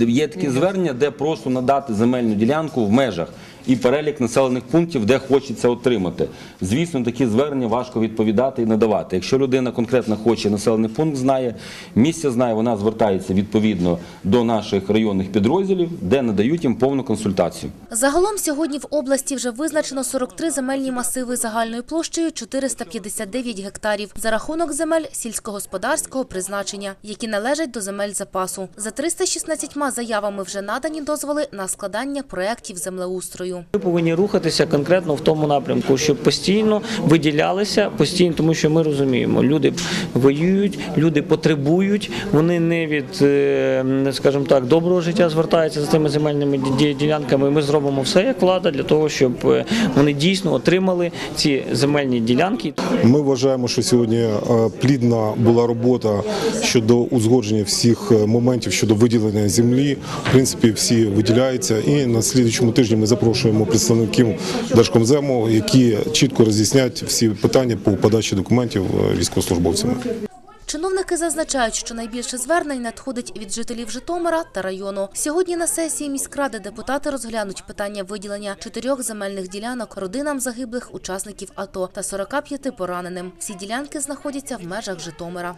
Є такі звернення, де просто надати земельну ділянку в межах і перелік населених пунктів, де хочеться отримати. Звісно, такі звернення важко відповідати і надавати. Якщо людина конкретно хоче населений пункт, знає, місце знає, вона звертається відповідно до наших районних підрозділів, де надають їм повну консультацію. Загалом сьогодні в області вже визначено 43 земельні масиви загальною площею 459 гектарів за рахунок земель сільськогосподарського призначення, які належать до земель запасу. За 316 заявами вже надані дозволи на складання проєктів землеустрою. Ми повинні рухатися конкретно в тому напрямку, щоб постійно виділялися, постійно, тому що ми розуміємо, люди воюють, люди потребують, вони не від, е, скажімо так, доброго життя звертаються за цими земельними ді- ділянками. Ми зробимо все як влада для того, щоб е, вони дійсно отримали ці земельні ділянки. Ми вважаємо, що сьогодні е, плідна була робота щодо узгодження всіх моментів щодо виділення землі. В принципі, всі виділяються. І на слідчому тижні ми запрошуємо представників Держкомзему, які чітко роз'яснять всі питання по подачі документів е, військовослужбовцями. Чиновники зазначають, що найбільше звернень надходить від жителів Житомира та району. Сьогодні на сесії міськради депутати розглянуть питання виділення чотирьох земельних ділянок родинам загиблих учасників АТО та 45 пораненим. Всі ділянки знаходяться в межах Житомира.